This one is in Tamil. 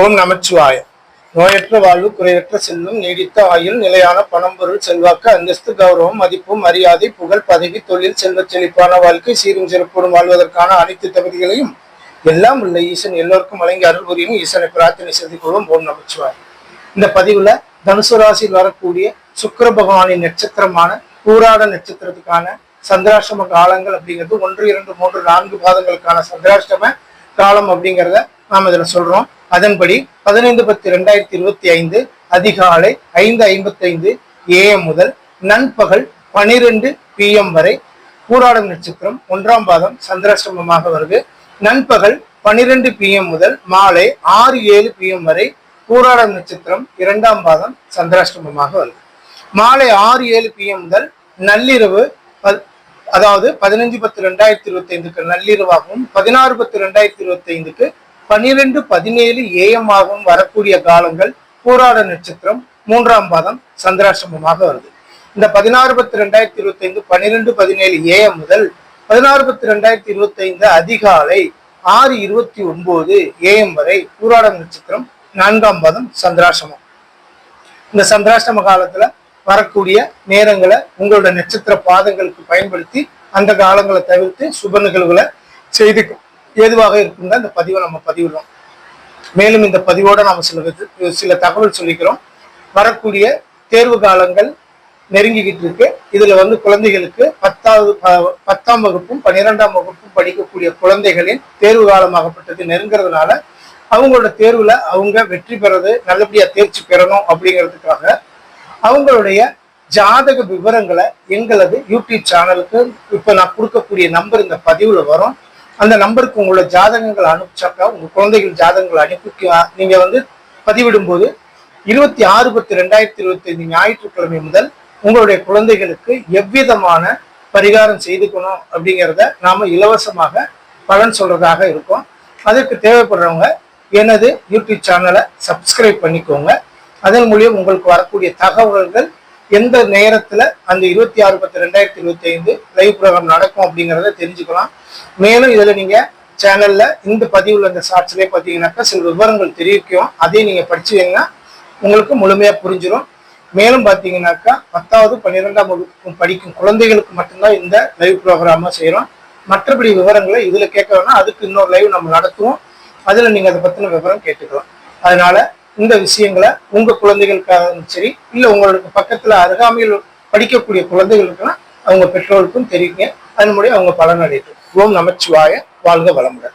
ஓம் நமச்சிவாய. நோயற்ற வாழ்வு குறையற்ற செல்வம் நீடித்த ஆயுள் நிலையான பணம் பொருள் செல்வாக்கு அந்தஸ்து கௌரவம் மதிப்பு மரியாதை புகழ் பதவி தொழில் செல்வ செழிப்பான வாழ்க்கை சீரும் சிறப்போடும் வாழ்வதற்கான அனைத்து தகுதிகளையும் எல்லாம் உள்ள ஈசன் எல்லோருக்கும் வழங்கி அருள் புரியும். ஈசனை பிரார்த்தனை செய்து கொள்வோம். ஓம் நமச்சிவாய. இந்த பதிவுல தனுசு ராசியில் வரக்கூடிய சுக்கர பகவானின் நட்சத்திரமான பூராட நட்சத்திரத்துக்கான சந்திராஷ்டம காலங்கள் அப்படிங்கிறது ஒன்று இரண்டு மூன்று நான்கு பாதங்களுக்கான சந்திராஷ்டம காலம் அப்படிங்கிறத நாம் இதுல சொல்றோம். அதன்படி பதினைந்து பத்து ரெண்டாயிரத்தி இருபத்தி ஐந்து அதிகாலை ஐந்து ஐம்பத்தைந்து ஏஎம் முதல் நண்பகல் பனிரெண்டு பிஎம் வரை பூராடம் நட்சத்திரம் ஒன்றாம் பாதம் சந்திராஷ்டமமாக வருது. நண்பகல் பனிரெண்டு பிஎம் முதல் மாலை ஆறு ஏழு பிஎம் வரை பூராடம் நட்சத்திரம் இரண்டாம் பாதம் சந்திராஷ்டிரமமாக வருது. மாலை ஆறு ஏழு பிஎம் முதல் நள்ளிரவு அதாவது பதினஞ்சு பத்து ரெண்டாயிரத்தி இருபத்தி ஐந்துக்கு நள்ளிரவாகவும் பதினாறு பத்து ரெண்டாயிரத்தி இருபத்தி ஐந்துக்கு பன்னிரெண்டு பதினேழு ஏஎம் ஆகவும் வரக்கூடிய காலங்கள் பூராட நட்சத்திரம் மூன்றாம் பாதம் சந்திராசிரமமாக வருது. இந்த பதினாறு பத்து ரெண்டாயிரத்தி இருபத்தி ஐந்து பன்னிரெண்டு பதினேழு ஏஎம் முதல் பதினாறு பத்து ரெண்டாயிரத்தி இருபத்தி ஐந்து அதிகாலை ஆறு இருபத்தி ஒன்பது ஏஎம் வரை பூராட நட்சத்திரம் நான்காம் பாதம் சந்திராசிரமம் இந்த சந்திராசிரம காலத்துல வரக்கூடிய நேரங்களை உங்களோட நட்சத்திர பாதங்களுக்கு பயன்படுத்தி அந்த காலங்களை தவிர்த்து சுப நிகழ்வுகளை செய்து ஏதுவாக இருக்குங்க இந்த பதிவை நம்ம பதிவிடுறோம். மேலும் இந்த பதிவோட நாம சில சில தகவல் சொல்லிக்கிறோம். வரக்கூடிய தேர்வு காலங்கள் நெருங்கிக்கிட்டு இருக்கு. இதுல வந்து குழந்தைகளுக்கு பத்தாவது பத்தாம் வகுப்பும் பன்னிரெண்டாம் வகுப்பும் படிக்கக்கூடிய குழந்தைகளின் தேர்வு காலமாகப்பட்டது நெருங்கிறதுனால அவங்களோட தேர்வுல அவங்க வெற்றி பெறது நல்லபடியா தேர்ச்சி பெறணும் அப்படிங்கிறதுக்காக அவங்களுடைய ஜாதக விவரங்களை எங்களது யூடியூப் சேனலுக்கு இப்ப நான் கொடுக்கக்கூடிய நம்பர் இந்த பதிவுல வரும். அந்த நம்பருக்கு உங்களோட ஜாதகங்களை அனுப்பிச்சாக்கா உங்க குழந்தைகள் ஜாதகங்களை அனுப்பி நீங்க வந்து பதிவிடும்போது இருபத்தி ஆறு பத்து ரெண்டாயிரத்தி இருபத்தி ஐந்து ஞாயிற்றுக்கிழமை முதல் உங்களுடைய குழந்தைகளுக்கு எவ்விதமான பரிகாரம் செய்துக்கணும் அப்படிங்கிறத நாம இலவசமாக பலன் சொல்றதாக இருக்கும். அதற்கு தேவைப்படுறவங்க எனது யூடியூப் சேனலை சப்ஸ்கிரைப் பண்ணிக்கோங்க. அதன் மூலியம் உங்களுக்கு வரக்கூடிய தகவல்கள் எந்த நேரத்துல அந்த இருபத்தி ஆறு பத்து ரெண்டாயிரத்தி இருபத்தி ஐந்து லைவ் ப்ரோக்ராம் நடக்கும் அப்படிங்கிறத தெரிஞ்சுக்கலாம். மேலும் இதுல நீங்க சேனல்ல இந்த பதிவுல இந்த ஷார்ட்ஸ்லயே பார்த்தீங்கன்னாக்கா சில விவரங்கள் தெரிவிக்கும். அதையும் நீங்க படிச்சீங்கன்னா உங்களுக்கு முழுமையா புரிஞ்சிடும் மேலும் பார்த்தீங்கன்னாக்கா பத்தாவது பன்னிரெண்டாம் வகுப்புக்கும் படிக்கும் குழந்தைகளுக்கு மட்டும்தான் இந்த லைவ் ப்ரோக்ராமா செய்கிறோம் மற்றபடி விவரங்களை இதுல கேட்கணும்னா அதுக்கு இன்னொரு லைவ் நம்ம நடத்துவோம். அதுல நீங்க அதை பத்தின விவரம் கேட்டுக்கலாம். அதனால இந்த விஷயங்களை உங்க குழந்தைகளுக்காக சரி இல்ல உங்களுக்கு பக்கத்துல அருகாமையில் படிக்கக்கூடிய குழந்தைகளுக்குன்னா அவங்க பெற்றோருக்கும் தெரியுங்க அதன் மூலியம் அவங்க பலன் அடையட்டும் ஓம் நமச்சிவாய வாழ்க வளமுடன்.